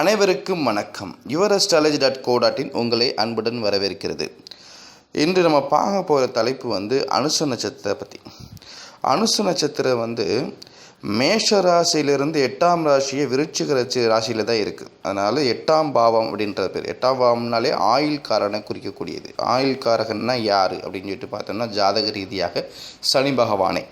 அனைவருக்கும் வணக்கம். Your astrology dot co dot in உங்களை அன்புடன் வரவேற்கிறது. இன்று நம்ம பார்க்க போகிற தலைப்பு வந்து அனுச நட்சத்திரத்தை பற்றி அனுச நட்சத்திரம் வந்து மேஷ ராசியிலிருந்து எட்டாம் ராசியை விருச்சிக ராசி ராசியில் தான் இருக்குது அதனால் எட்டாம் பாவம் அப்படின்ற பேர். எட்டாம் பாவம்னாலே ஆயுள்காரனை குறிக்கக்கூடியது. ஆயுள்காரகன்னா யார் அப்படின்னு சொல்லிட்டு பார்த்தோம்னா ஜாதக ரீதியாக சனி பகவானே.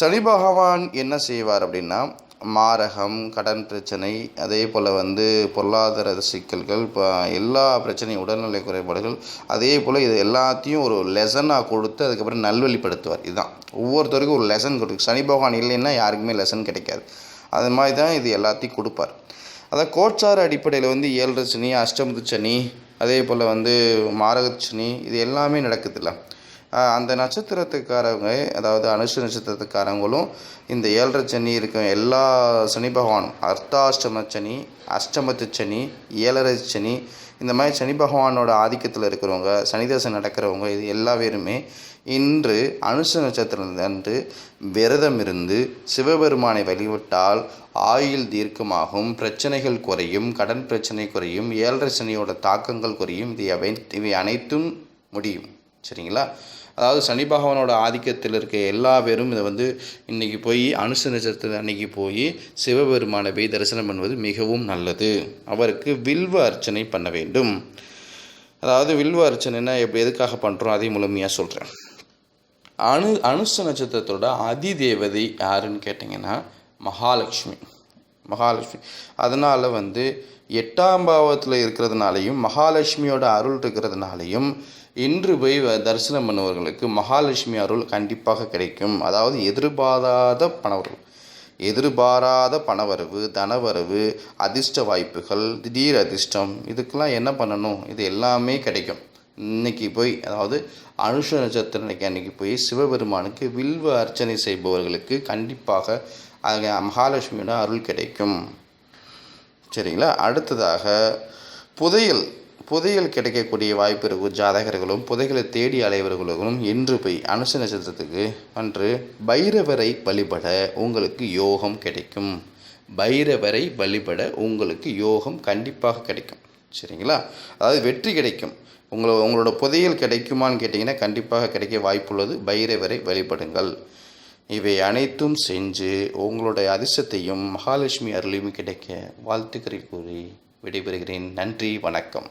சனி பகவான் என்ன செய்வார் அப்படின்னா மாரகம் கடன் பிரச்சனை அதே போல் வந்து பொருளாதார சிக்கல்கள் இப்போ எல்லா பிரச்சனையும் உடல்நிலை குறைபாடுகள் அதே போல் இது எல்லாத்தையும் ஒரு லெசனாக கொடுத்து அதுக்கப்புறம் நல்வழிப்படுத்துவார். இதுதான். ஒவ்வொருத்தருக்கும் ஒரு லெசன் கொடுக்கு சனி பகவான் இல்லைன்னா யாருக்குமே லெசன் கிடைக்காது. அது மாதிரி தான் இது எல்லாத்தையும் கொடுப்பார். அதான் கோட்சார அடிப்படையில் வந்து ஏழரை சனி அஷ்டமுத்து சனி அதே போல் வந்து மாரகச்சனி இது எல்லாமே நடக்குதுல்ல. அந்த நட்சத்திரத்துக்காரவங்க அதாவது அனுஷ நட்சத்திரத்துக்காரங்களும் இந்த ஏழரை சனி இருக்கும் எல்லா சனி பகவானும் அர்த்தாஷ்டம சனி அஷ்டமத்து சனி ஏழரை சனி இந்த மாதிரி சனி பகவானோட ஆதிக்கத்தில் இருக்கிறவங்க சனிதசை நடக்கிறவங்க இது எல்லா பேருமே இன்று அனுஷ நட்சத்திரத்தன்று விரதம் இருந்து சிவபெருமானை வழிபட்டால் ஆயுள் தீர்க்கமாகும் பிரச்சனைகள் குறையும் கடன் பிரச்சனை குறையும் ஏழரை சனியோட தாக்கங்கள் குறையும். இது அவை இவை அனைத்தும் முடியும். சரிங்களா? அதாவது சனி பகவானோட ஆதிக்கத்தில் இருக்க எல்லா பேரும் இதை வந்து இன்றைக்கி போய் அனுசு நட்சத்திரத்தில் அன்னைக்கு போய் சிவபெருமானை போய் தரிசனம் பண்ணுவது மிகவும் நல்லது. அவருக்கு வில்வ அர்ச்சனை பண்ண வேண்டும். அதாவது வில்வ அர்ச்சனைனா எப்படி எதுக்காக பண்ணுறோம் அதையும் முழுமையாக சொல்கிறேன் அணு அனுச நட்சத்திரத்தோட அதி தேவதை யாருன்னு கேட்டிங்கன்னா மகாலட்சுமி. மகாலட்சுமி. அதனால் வந்து எட்டாம் பாவத்தில் இருக்கிறதுனாலையும் மகாலட்சுமியோட அருள் இருக்கிறதுனாலையும் இன்று போய் வ- தரிசனம் பண்ணுவர்களுக்கு மகாலட்சுமி அருள் கண்டிப்பாக கிடைக்கும். அதாவது எதிர்பாராத பணவரவு. எதிர்பாராத பணவரவு தனவரவு அதிர்ஷ்ட வாய்ப்புகள் திடீர் அதிர்ஷ்டம் இதுக்கெல்லாம் என்ன பண்ணணும்? இது எல்லாமே கிடைக்கும். இன்னைக்கு போய் அதாவது அனுஷ நட்சத்திர அன்னைக்கு அன்னைக்கு போய் சிவபெருமானுக்கு வில்வ அர்ச்சனை செய்பவர்களுக்கு கண்டிப்பாக மகாலட்சுமியோட அருள் கிடைக்கும். சரிங்களா? அடுத்ததாக புதையல். புதையல் கிடைக்கக்கூடிய வாய்ப்பு இருக்கும் ஜாதகர்களும் புதைகளை தேடி அலைவர்களும் இன்று போய் அனுச நட்சத்திரத்துக்கு அன்று பைரவரை வழிபட உங்களுக்கு யோகம் கிடைக்கும். பைரவரை வழிபட உங்களுக்கு யோகம் கண்டிப்பாக கிடைக்கும். சரிங்களா? அதாவது வெற்றி கிடைக்கும். உங்களை உங்களோட புதையல் கிடைக்குமான்னு கேட்டிங்கன்னா கண்டிப்பாக கிடைக்க வாய்ப்புள்ளது. பைரவரை வழிபடுங்கள். இவை அனைத்தும் செஞ்சு உங்களுடைய அதிர்ஷ்டத்தையும் மகாலட்சுமி அருளையும் கிடைக்க வாழ்த்துக்களை கூறி விடைபெறுகிறேன். நன்றி வணக்கம்.